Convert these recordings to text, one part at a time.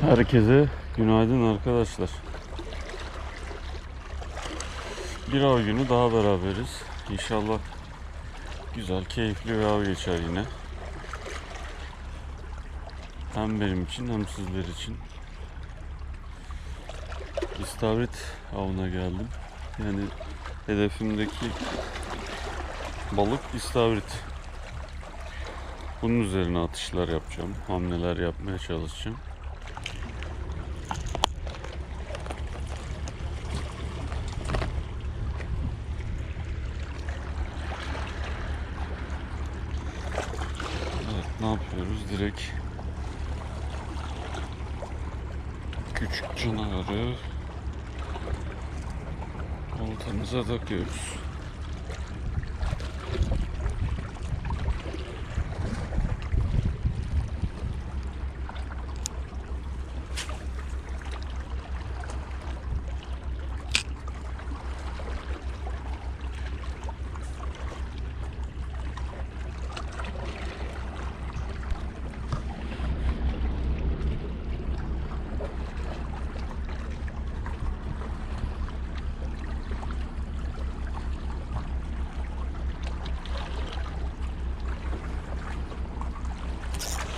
Herkese günaydın arkadaşlar. Bir av günü daha beraberiz. İnşallah güzel, keyifli bir av geçer yine. Hem benim için hem sizler için. İstavrit avına geldim. Yani hedefimdeki balık istavrit. Bunun üzerine atışlar yapacağım. Hamleler yapmaya çalışacağım. Evet, ne yapıyoruz? Direkt küçük canavarı oltamıza takıyoruz.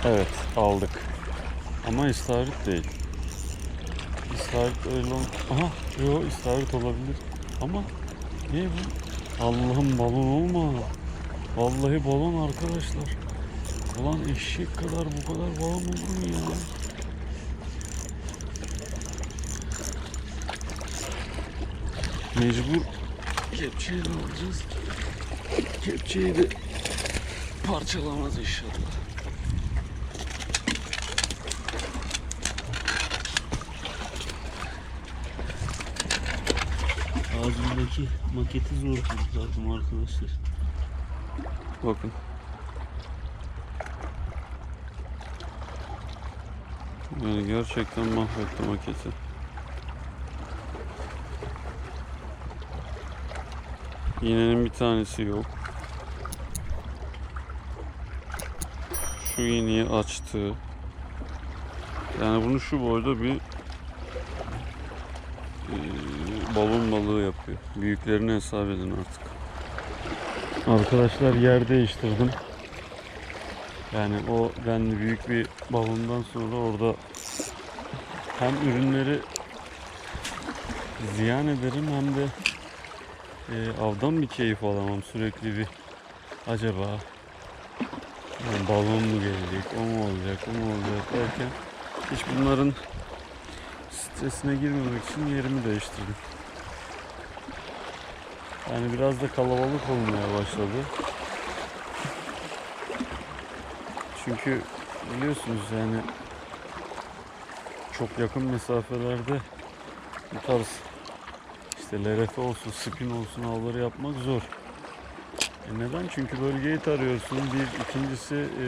Evet aldık. Ama istavrit değil. İstavrit öyle ol... Aha yo istavrit olabilir. Ama ne bu? Allah'ım balon olma. Vallahi balon arkadaşlar. Ulan eşek kadar bu kadar balon olur mu ya? Mecbur kepçeyle alacağız. Kepçeyi de parçalamaz inşallah. Ağzımdaki maketi zor kurtardım arkadaşlar. Bakın. Yani gerçekten mahvetti maketi. İğnenin bir tanesi yok. Şu iğneyi açtı. Yani bunu şu boyda bir balon balığı yapıyor. Büyüklerini hesap edin artık. Arkadaşlar yer değiştirdim. Yani o ben büyük bir balondan sonra orada hem ürünleri ziyan ederim hem de e, avdan bir keyif alamam. Sürekli bir acaba yani balon mu gelecek, o mu olacak, o mu olacak derken hiç bunların stresine girmemek için yerimi değiştirdim. Yani biraz da kalabalık olmaya başladı. Çünkü biliyorsunuz yani çok yakın mesafelerde bu tarz işte LRF olsun, spin olsun avları yapmak zor. E neden? Çünkü bölgeyi tarıyorsun. Bir, ikincisi e,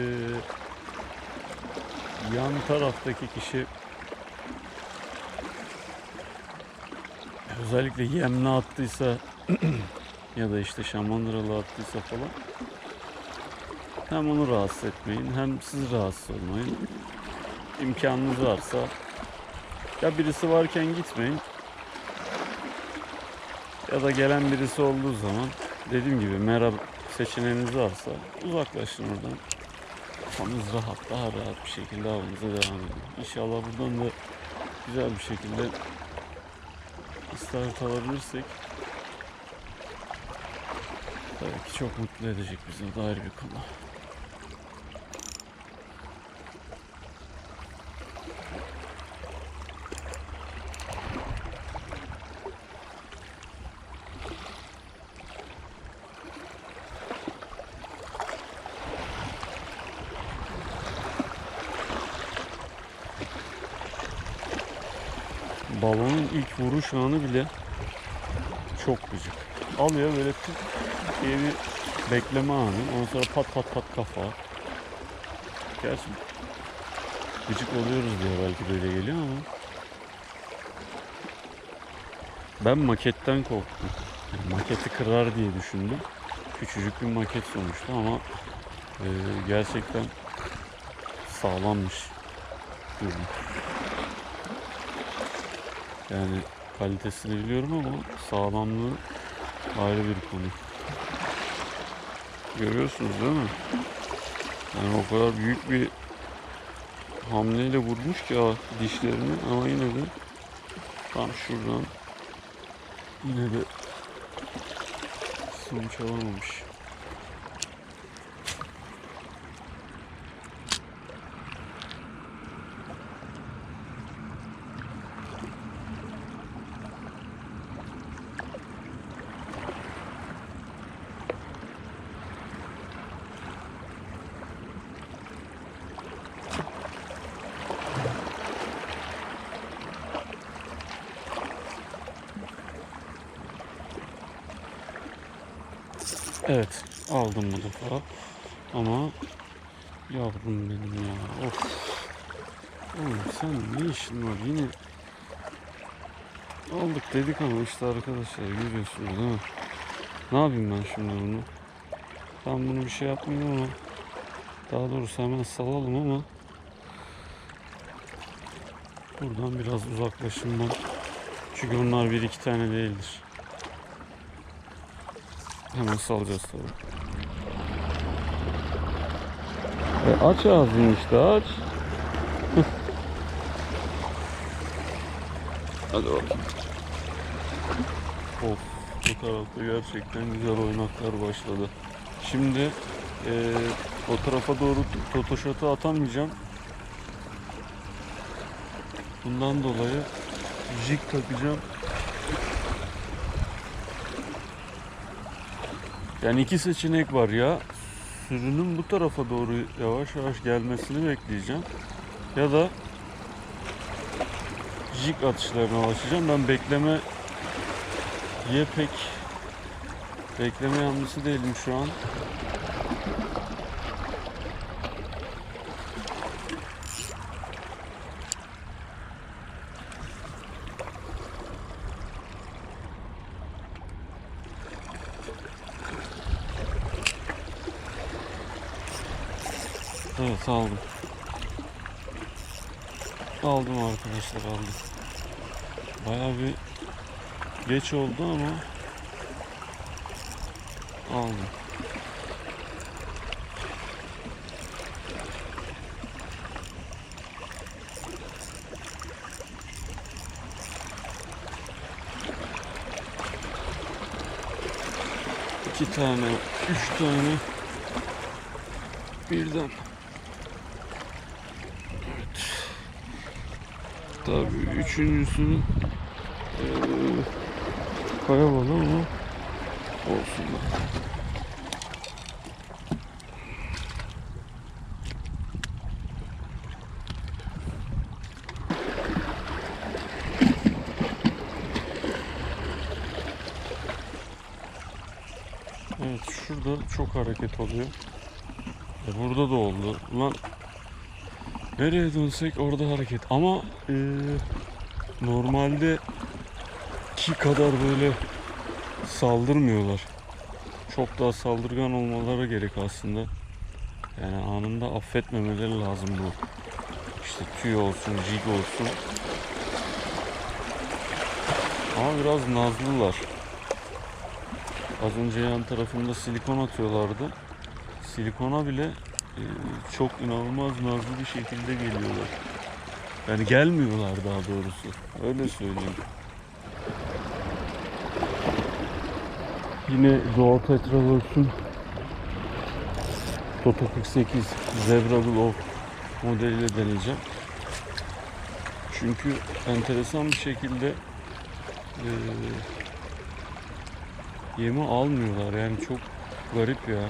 yan taraftaki kişi özellikle yemli attıysa ya da işte şamandıralı attıysa falan hem onu rahatsız etmeyin hem siz rahatsız olmayın. İmkanınız varsa ya birisi varken gitmeyin ya da gelen birisi olduğu zaman dediğim gibi merhaba seçeneğiniz varsa uzaklaşın oradan. Kafanız rahat, daha rahat bir şekilde avınıza devam edin. İnşallah buradan da güzel bir şekilde istavrit alabilirsek Tabii ki çok mutlu edecek bizi. O bir konu. Balonun ilk vuruş anı bile çok gıcık. Alıyor böyle tık diye bir bekleme anı. Ondan sonra pat pat pat kafa. Gerçi gıcık oluyoruz diye belki böyle geliyor ama ben maketten korktum. Yani maketi kırar diye düşündüm. Küçücük bir maket sonuçta ama e, gerçekten sağlammış. Yani kalitesini biliyorum ama sağlamlığı ayrı bir konu. Görüyorsunuz değil mi? Yani o kadar büyük bir hamleyle vurmuş ki dişlerini ama yine de tam şuradan yine de sonuç alamamış. Evet aldım bu defa ama yavrum benim ya of Oğlum sen ne işin var yine aldık dedik ama işte arkadaşlar görüyorsunuz değil mi? Ne yapayım ben şimdi bunu? Ben bunu bir şey yapmayayım ama daha doğrusu hemen salalım ama buradan biraz uzaklaşayım ben. Çünkü bunlar bir iki tane değildir. Hemen salacağız tabii. E aç ağzını işte aç. Hadi bakayım. Of bu tarafta gerçekten güzel oynaklar başladı. Şimdi e, o tarafa doğru totoşatı atamayacağım. Bundan dolayı jig takacağım. Yani iki seçenek var ya sürünün bu tarafa doğru yavaş yavaş gelmesini bekleyeceğim ya da jig atışlarına başlayacağım. Ben bekleme ye pek bekleme yanlısı değilim şu an. Evet aldım. Arkadaşlar aldım. Bayağı bir geç oldu ama aldım. İki tane, üç tane birden. Tabii üçüncüsü eee kaya balı ama olsun. Evet şurada çok hareket oluyor. E burada da oldu. Ulan nereye dönsek orada hareket. Ama e, normalde ki kadar böyle saldırmıyorlar. Çok daha saldırgan olmaları gerek aslında. Yani anında affetmemeleri lazım bu. İşte tüy olsun, jig olsun. Ama biraz nazlılar. Az önce yan tarafında silikon atıyorlardı. Silikona bile çok inanılmaz nazlı bir şekilde geliyorlar. Yani gelmiyorlar daha doğrusu. Öyle söyleyeyim. Yine Zoopetraworks'un Toto 48 Zebra Glove modeliyle deneyeceğim. Çünkü enteresan bir şekilde e, yemi almıyorlar. Yani çok garip ya.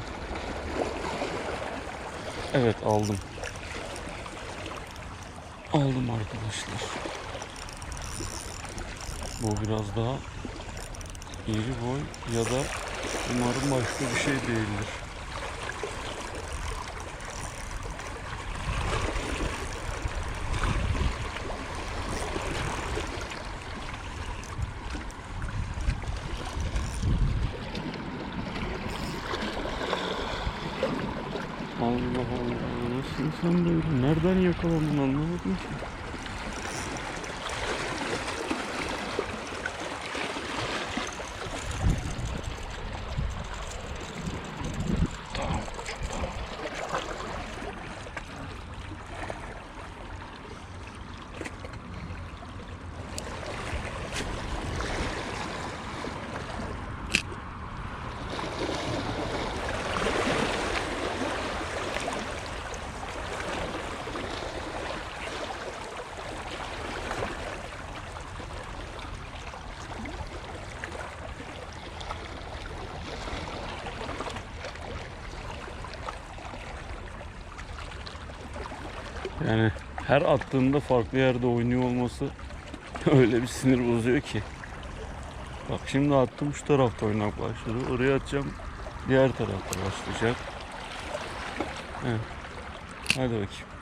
Evet aldım. Aldım arkadaşlar. Bu biraz daha iri boy ya da umarım başka bir şey değildir. Sen böyle nereden yakalandın anlamadım ki. Yani her attığında farklı yerde oynuyor olması öyle bir sinir bozuyor ki. Bak şimdi attım şu tarafta oynak başladı. Oraya atacağım diğer tarafta başlayacak. Evet. Hadi bakayım.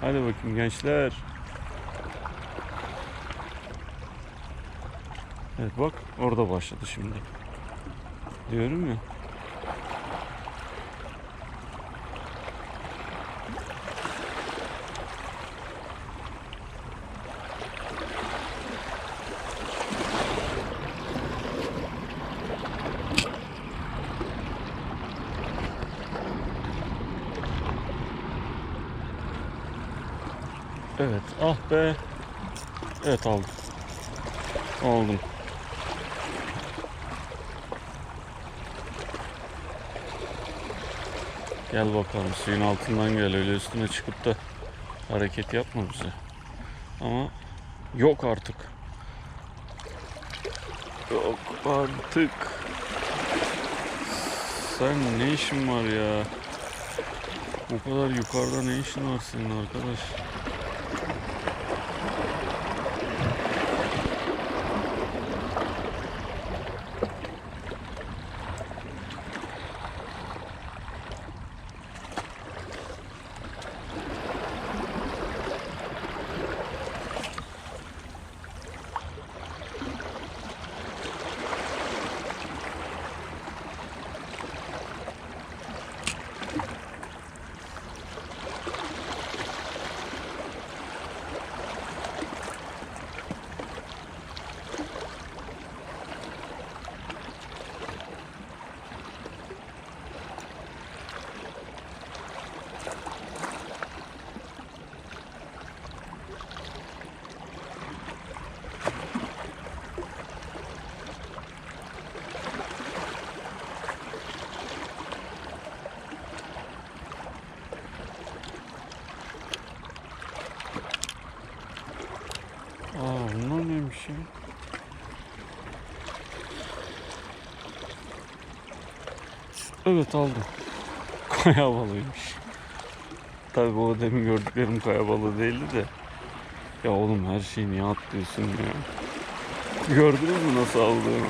Hadi bakayım gençler. Evet bak orada başladı şimdi. Diyorum ya. Evet ah be. Evet aldım. Aldım. Gel bakalım suyun altından gel öyle üstüne çıkıp da hareket yapma bize. Ama yok artık. Yok artık. Sen ne işin var ya? Bu kadar yukarıda ne işin var senin arkadaş? Aa bunlar neymiş ya? Evet aldım. Kaya balığıymış. Tabii o demin gördüklerim kaya balığı değildi de. Ya oğlum her şeyi niye atlıyorsun ya? Gördünüz mü nasıl aldığımı?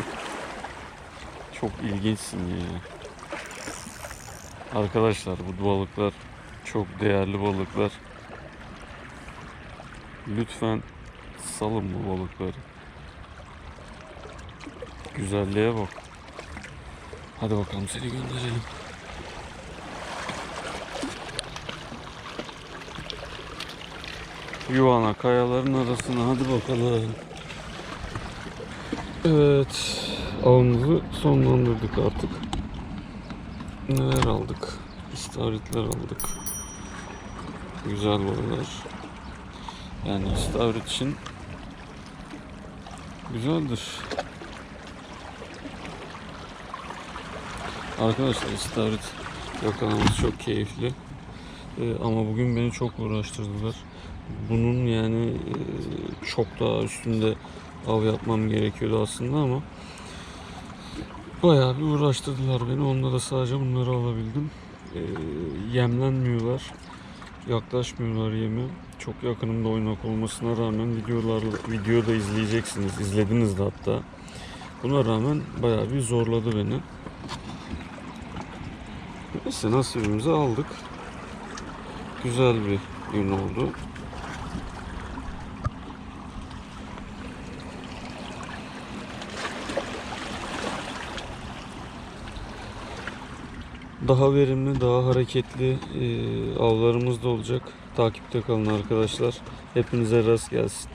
Çok ilginçsin ya. Arkadaşlar bu balıklar çok değerli balıklar. Lütfen salın bu balıkları. Güzelliğe bak. Hadi bakalım seni gönderelim. Yuvana kayaların arasına hadi bakalım. Evet. Avımızı sonlandırdık artık. Neler aldık? İstavritler aldık. Güzel balıklar. Yani istavrit için güzeldir. Arkadaşlar istavrit yakalamamız çok keyifli. Ee, ama bugün beni çok uğraştırdılar. Bunun yani e, çok daha üstünde av yapmam gerekiyordu aslında ama bayağı bir uğraştırdılar beni. Onda da sadece bunları alabildim. Ee, yemlenmiyorlar. Yaklaşmıyorlar yeme. Çok yakınımda oynak olmasına rağmen videolar videoda izleyeceksiniz. İzlediniz de hatta. Buna rağmen bayağı bir zorladı beni. Neyse nasibimizi aldık. Güzel bir gün oldu. Daha verimli, daha hareketli e, avlarımız da olacak. Takipte kalın arkadaşlar. Hepinize rast gelsin.